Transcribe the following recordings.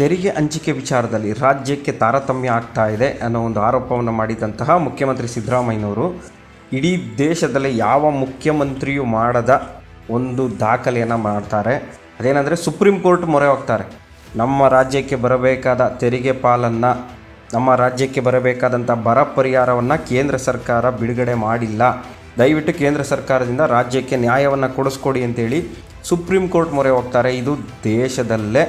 ತೆರಿಗೆ ಹಂಚಿಕೆ ವಿಚಾರದಲ್ಲಿ ರಾಜ್ಯಕ್ಕೆ ತಾರತಮ್ಯ ಆಗ್ತಾ ಇದೆ ಅನ್ನೋ ಒಂದು ಆರೋಪವನ್ನು ಮಾಡಿದಂತಹ ಮುಖ್ಯಮಂತ್ರಿ ಸಿದ್ದರಾಮಯ್ಯನವರು, ಇಡೀ ದೇಶದಲ್ಲಿ ಯಾವ ಮುಖ್ಯಮಂತ್ರಿಯೂ ಮಾಡದ ಒಂದು ದಾಖಲೆಯನ್ನು ಮಾಡ್ತಾರೆ. ಅದೇನೆಂದರೆ ಸುಪ್ರೀಂ ಕೋರ್ಟ್ ಮೊರೆ ಹೋಗ್ತಾರೆ. ನಮ್ಮ ರಾಜ್ಯಕ್ಕೆ ಬರಬೇಕಾದ ತೆರಿಗೆ ಪಾಲನ್ನು, ನಮ್ಮ ರಾಜ್ಯಕ್ಕೆ ಬರಬೇಕಾದಂಥ ಬರ ಪರಿಹಾರವನ್ನು ಕೇಂದ್ರ ಸರ್ಕಾರ ಬಿಡುಗಡೆ ಮಾಡಿಲ್ಲ. ದಯವಿಟ್ಟು ಕೇಂದ್ರ ಸರ್ಕಾರದಿಂದ ರಾಜ್ಯಕ್ಕೆ ನ್ಯಾಯವನ್ನು ಕೊಡಿಸ್ಕೊಡಿ ಅಂತೇಳಿ ಸುಪ್ರೀಂ ಕೋರ್ಟ್ ಮೊರೆ ಹೋಗ್ತಾರೆ. ಇದು ದೇಶದಲ್ಲೇ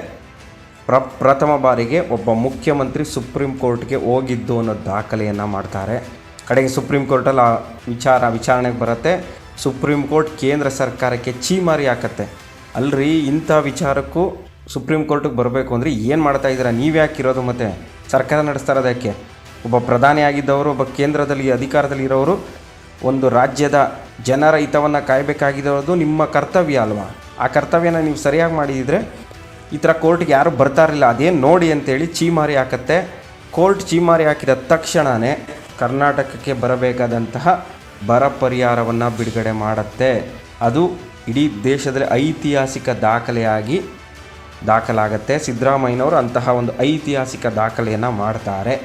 ಪ್ರ, ಪ್ರಥಮ ಬಾರಿಗೆ ಒಬ್ಬ ಮುಖ್ಯಮಂತ್ರಿ ಸುಪ್ರೀಂ ಕೋರ್ಟ್ಗೆ ಹೋಗಿದ್ದು ಅನ್ನೋ ದಾಖಲೆಯನ್ನು ಮಾಡ್ತಾರೆ. ಕಡೆಗೆ ಸುಪ್ರೀಂ ಕೋರ್ಟಲ್ಲಿ ಆ ವಿಚಾರ ವಿಚಾರಣೆಗೆ ಬರುತ್ತೆ. ಸುಪ್ರೀಂ ಕೋರ್ಟ್ ಕೇಂದ್ರ ಸರ್ಕಾರಕ್ಕೆ ಚೀಮಾರಿ ಹಾಕತ್ತೆ. ಅಲ್ರಿ ಇಂಥ ವಿಚಾರಕ್ಕೂ ಸುಪ್ರೀಂ ಕೋರ್ಟಿಗೆ ಬರಬೇಕು ಅಂದರೆ ಏನು ಮಾಡ್ತಾ ಇದ್ದೀರಾ? ನೀವು ಯಾಕೆ ಇರೋದು ಮತ್ತೆ? ಸರ್ಕಾರ ನಡೆಸ್ತಾ ಒಬ್ಬ ಪ್ರಧಾನಿ ಆಗಿದ್ದವರು, ಒಬ್ಬ ಕೇಂದ್ರದಲ್ಲಿ ಅಧಿಕಾರದಲ್ಲಿ ಇರೋರು, ಒಂದು ರಾಜ್ಯದ ಜನರ ಹಿತವನ್ನು ಕಾಯಬೇಕಾಗಿರೋದು ನಿಮ್ಮ ಕರ್ತವ್ಯ ಅಲ್ವಾ? ಆ ಕರ್ತವ್ಯನ ನೀವು ಸರಿಯಾಗಿ ಮಾಡಿದರೆ ಈ ಥರ ಕೋರ್ಟ್ಗೆ ಯಾರು ಬರ್ತಾ ಇರಲಿಲ್ಲ ಅದೇನು ನೋಡಿ ಅಂತೇಳಿ ಚೀಮಾರಿ ಹಾಕತ್ತೆ. ಕೋರ್ಟ್ ಚೀಮಾರಿ ಹಾಕಿದ ತಕ್ಷಣವೇ ಕರ್ನಾಟಕಕ್ಕೆ ಬರಬೇಕಾದಂತಹ ಬರ ಪರಿಹಾರವನ್ನು ಬಿಡುಗಡೆ ಮಾಡುತ್ತೆ. ಅದು ಇಡೀ ದೇಶದಲ್ಲಿ ಐತಿಹಾಸಿಕ ದಾಖಲೆಯಾಗಿ ದಾಖಲಾಗತ್ತೆ. ಸಿದ್ದರಾಮಯ್ಯನವರು ಅಂತಹ ಒಂದು ಐತಿಹಾಸಿಕ ದಾಖಲೆಯನ್ನು ಮಾಡ್ತಾರೆ.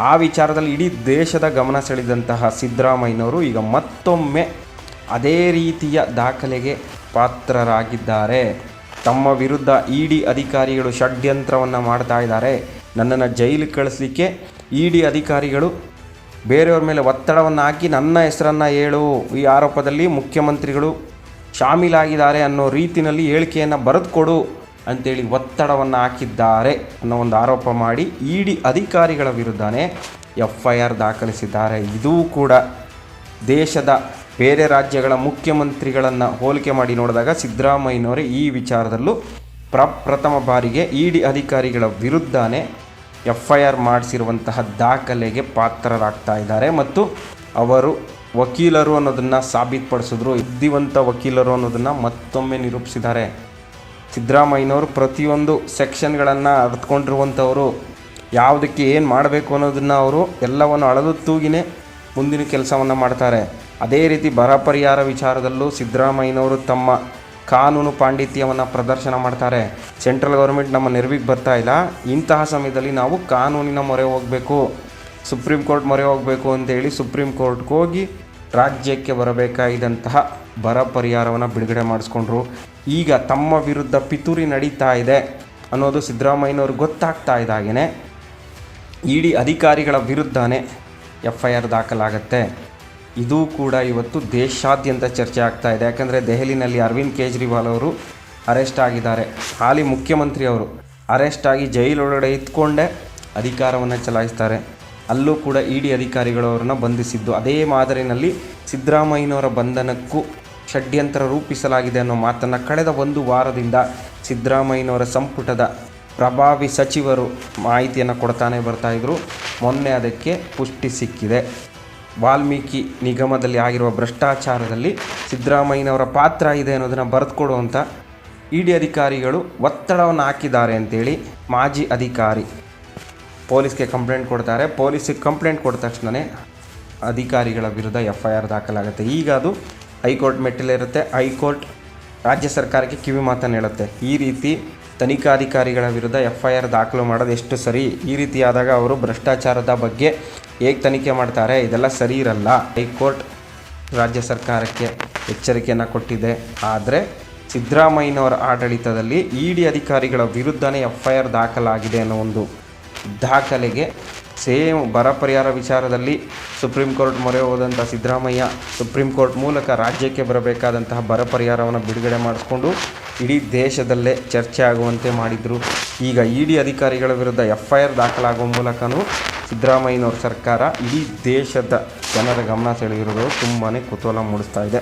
ಆ ವಿಚಾರದಲ್ಲಿ ಇಡೀ ದೇಶದ ಗಮನ ಸೆಳೆದಂತಹ ಸಿದ್ದರಾಮಯ್ಯನವರು ಈಗ ಮತ್ತೊಮ್ಮೆ ಅದೇ ರೀತಿಯ ದಾಖಲೆಗೆ ಪಾತ್ರರಾಗಿದ್ದಾರೆ. ತಮ್ಮ ವಿರುದ್ಧ ಇ ಡಿ ಅಧಿಕಾರಿಗಳು ಷಡ್ಯಂತ್ರವನ್ನು ಮಾಡ್ತಾ ಇದ್ದಾರೆ. ನನ್ನನ್ನು ಜೈಲಿಗೆ ಕಳಿಸ್ಲಿಕ್ಕೆ ಇ ಡಿ ಅಧಿಕಾರಿಗಳು ಬೇರೆಯವ್ರ ಮೇಲೆ ಒತ್ತಡವನ್ನು ಹಾಕಿ ನನ್ನ ಹೆಸರನ್ನು ಹೇಳು. ಈ ಆರೋಪದಲ್ಲಿ ಮುಖ್ಯಮಂತ್ರಿಗಳು ಶಾಮೀಲಾಗಿದ್ದಾರೆ ಅನ್ನೋ ರೀತಿಯಲ್ಲಿ ಹೇಳಿಕೆಯನ್ನು ಬರೆದುಕೊಡು ಅಂತೇಳಿ ಒತ್ತಡವನ್ನು ಹಾಕಿದ್ದಾರೆ ಅನ್ನೋ ಒಂದು ಆರೋಪ ಮಾಡಿ ಇ ಡಿ ಅಧಿಕಾರಿಗಳ ವಿರುದ್ಧನೇ ಎಫ್ ಐ ಆರ್ ದಾಖಲಿಸಿದ್ದಾರೆ. ಇದೂ ಕೂಡ ದೇಶದ ಬೇರೆ ರಾಜ್ಯಗಳ ಮುಖ್ಯಮಂತ್ರಿಗಳನ್ನು ಹೋಲಿಕೆ ಮಾಡಿ ನೋಡಿದಾಗ ಸಿದ್ದರಾಮಯ್ಯನವರೇ ಈ ವಿಚಾರದಲ್ಲೂ ಪ್ರಪ್ರಥಮ ಬಾರಿಗೆ ಇ ಡಿ ಅಧಿಕಾರಿಗಳ ವಿರುದ್ಧನೇ ಎಫ್ ಐ ಆರ್ ಮಾಡಿಸಿರುವಂತಹ ದಾಖಲೆಗೆ ಪಾತ್ರರಾಗ್ತಾ ಇದ್ದಾರೆ ಮತ್ತು ಅವರು ವಕೀಲರು ಅನ್ನೋದನ್ನು ಸಾಬೀತುಪಡಿಸಿದ್ರು. ಬುದ್ಧಿವಂತ ವಕೀಲರು ಅನ್ನೋದನ್ನು ಮತ್ತೊಮ್ಮೆ ನಿರೂಪಿಸಿದ್ದಾರೆ. ಸಿದ್ದರಾಮಯ್ಯನವರು ಪ್ರತಿಯೊಂದು ಸೆಕ್ಷನ್ಗಳನ್ನು ಅರ್ಥಕೊಂಡಿರುವಂಥವರು ಯಾವುದಕ್ಕೆ ಏನು ಮಾಡಬೇಕು ಅನ್ನೋದನ್ನು ಅವರು ಎಲ್ಲವನ್ನು ಅಳದು ತೂಗಿನೇ ಮುಂದಿನ ಕೆಲಸವನ್ನು ಮಾಡ್ತಾರೆ. ಅದೇ ರೀತಿ ಬರ ಪರಿಹಾರ ವಿಚಾರದಲ್ಲೂ ಸಿದ್ದರಾಮಯ್ಯನವರು ತಮ್ಮ ಕಾನೂನು ಪಾಂಡಿತ್ಯವನ್ನು ಪ್ರದರ್ಶನ ಮಾಡ್ತಾರೆ. ಸೆಂಟ್ರಲ್ ಗೌರ್ಮೆಂಟ್ ನಮ್ಮ ನೆರವಿಗೆ ಬರ್ತಾ ಇಲ್ಲ. ಇಂತಹ ಸಮಯದಲ್ಲಿ ನಾವು ಕಾನೂನಿನ ಮೊರೆ ಹೋಗಬೇಕು, ಸುಪ್ರೀಂ ಕೋರ್ಟ್ ಮೊರೆ ಹೋಗಬೇಕು ಅಂತೇಳಿ ಸುಪ್ರೀಂ ಕೋರ್ಟ್ಗೆ ಹೋಗಿ ರಾಜ್ಯಕ್ಕೆ ಬರಬೇಕಾಗಿದ್ದಂತಹ ಬರ ಪರಿಹಾರವನ್ನು ಬಿಡುಗಡೆ ಮಾಡಿಸ್ಕೊಂಡ್ರು. ಈಗ ತಮ್ಮ ವಿರುದ್ಧ ಪಿತೂರಿ ನಡೀತಾ ಇದೆ ಅನ್ನೋದು ಸಿದ್ದರಾಮಯ್ಯನವ್ರಿಗೆ ಗೊತ್ತಾಗ್ತಾ ಇದ್ದಾಗೇ ಇ ಡಿ ಅಧಿಕಾರಿಗಳ ವಿರುದ್ಧನೇ ಎಫ್ ಐ ಆರ್ ದಾಖಲಾಗತ್ತೆ. ಇದು ಕೂಡ ಇವತ್ತು ದೇಶಾದ್ಯಂತ ಚರ್ಚೆ ಆಗ್ತಾ ಇದೆ. ಯಾಕಂದರೆ ದೆಹಲಿನಲ್ಲಿ ಅರವಿಂದ್ ಕೇಜ್ರಿವಾಲ್ ಅವರು ಅರೆಸ್ಟ್ ಆಗಿದ್ದಾರೆ. ಹಾಲಿ ಮುಖ್ಯಮಂತ್ರಿ ಅವರು ಅರೆಸ್ಟ್ ಆಗಿ ಜೈಲೊಳಗಡೆ ಇದ್ಕೊಂಡೇ ಅಧಿಕಾರವನ್ನು ಚಲಾಯಿಸ್ತಾರೆ. ಅಲ್ಲೂ ಕೂಡ ಇ ಡಿ ಅಧಿಕಾರಿಗಳು ಅವರನ್ನು ಬಂಧಿಸಿದ್ದು. ಅದೇ ಮಾದರಿನಲ್ಲಿ ಸಿದ್ದರಾಮಯ್ಯನವರ ಬಂಧನಕ್ಕೂ ಷಡ್ಯಂತ್ರ ರೂಪಿಸಲಾಗಿದೆ ಅನ್ನೋ ಮಾತನ್ನು ಕಳೆದ ಒಂದು ವಾರದಿಂದ ಸಿದ್ದರಾಮಯ್ಯನವರ ಸಂಪುಟದ ಪ್ರಭಾವಿ ಸಚಿವರು ಮಾಹಿತಿಯನ್ನು ಕೊಡ್ತಾನೆ ಬರ್ತಾಯಿದ್ರು ಮೊನ್ನೆ ಅದಕ್ಕೆ ಪುಷ್ಟಿ ಸಿಕ್ಕಿದೆ. ವಾಲ್ಮೀಕಿ ನಿಗಮದಲ್ಲಿ ಆಗಿರುವ ಭ್ರಷ್ಟಾಚಾರದಲ್ಲಿ ಸಿದ್ದರಾಮಯ್ಯನವರ ಪಾತ್ರ ಇದೆ ಅನ್ನೋದನ್ನು ಬರೆದುಕೊಡುವಂಥ ಇ ಡಿ ಅಧಿಕಾರಿಗಳು ಒತ್ತಡವನ್ನು ಹಾಕಿದ್ದಾರೆ ಅಂತೇಳಿ ಮಾಜಿ ಅಧಿಕಾರಿ ಪೊಲೀಸ್ಗೆ ಕಂಪ್ಲೇಂಟ್ ಕೊಡ್ತಾರೆ. ಪೊಲೀಸಿಗೆ ಕಂಪ್ಲೇಂಟ್ ಕೊಟ್ಟ ತಕ್ಷಣವೇ ಅಧಿಕಾರಿಗಳ ವಿರುದ್ಧ ಎಫ್ ಐ ಆರ್ ದಾಖಲಾಗುತ್ತೆ. ಈಗ ಅದು ಹೈಕೋರ್ಟ್ ಮೆಟ್ಟಿಲಿರುತ್ತೆ. ಹೈಕೋರ್ಟ್ ರಾಜ್ಯ ಸರ್ಕಾರಕ್ಕೆ ಕಿವಿ ಮಾತನ್ನು ಹೇಳುತ್ತೆ. ಈ ರೀತಿ ತನಿಖಾಧಿಕಾರಿಗಳ ವಿರುದ್ಧ ಎಫ್ ಐ ಆರ್ ದಾಖಲು ಮಾಡೋದು ಎಷ್ಟು ಸರಿ? ಈ ರೀತಿಯಾದಾಗ ಅವರು ಭ್ರಷ್ಟಾಚಾರದ ಬಗ್ಗೆ ಹೇಗೆ ತನಿಖೆ ಮಾಡ್ತಾರೆ? ಇದೆಲ್ಲ ಸರಿ ಇರಲ್ಲ. ಹೈಕೋರ್ಟ್ ರಾಜ್ಯ ಸರ್ಕಾರಕ್ಕೆ ಎಚ್ಚರಿಕೆಯನ್ನು ಕೊಟ್ಟಿದೆ. ಆದರೆ ಸಿದ್ದರಾಮಯ್ಯನವರ ಆಡಳಿತದಲ್ಲಿ ಇ ಡಿ ಅಧಿಕಾರಿಗಳ ವಿರುದ್ಧನೇ ಎಫ್ ಐ ಆರ್ ದಾಖಲಾಗಿದೆ ಅನ್ನೋ ಒಂದು ದಾಖಲೆಗೆ ಸೇಮ್ ಬರ ಪರಿಹಾರ ವಿಚಾರದಲ್ಲಿ ಸುಪ್ರೀಂ ಕೋರ್ಟ್ ಮೊರೆ ಹೋದಂಥ ಸಿದ್ದರಾಮಯ್ಯ ಸುಪ್ರೀಂ ಕೋರ್ಟ್ ಮೂಲಕ ರಾಜ್ಯಕ್ಕೆ ಬರಬೇಕಾದಂತಹ ಬರ ಪರಿಹಾರವನ್ನು ಬಿಡುಗಡೆ ಮಾಡಿಸ್ಕೊಂಡು ಇಡೀ ದೇಶದಲ್ಲೇ ಚರ್ಚೆ ಆಗುವಂತೆ ಮಾಡಿದರು. ಈಗ ಇ ಡಿ ಅಧಿಕಾರಿಗಳ ವಿರುದ್ಧ ಎಫ್ ಐ ಆರ್ ದಾಖಲಾಗುವ ಮೂಲಕನೂ ಸಿದ್ದರಾಮಯ್ಯನವ್ರ ಸರ್ಕಾರ ಇಡೀ ದೇಶದ ಜನರ ಗಮನ ಸೆಳೆದಿರೋದು ತುಂಬಾ ಕುತೂಹಲ ಮೂಡಿಸ್ತಾ ಇದೆ.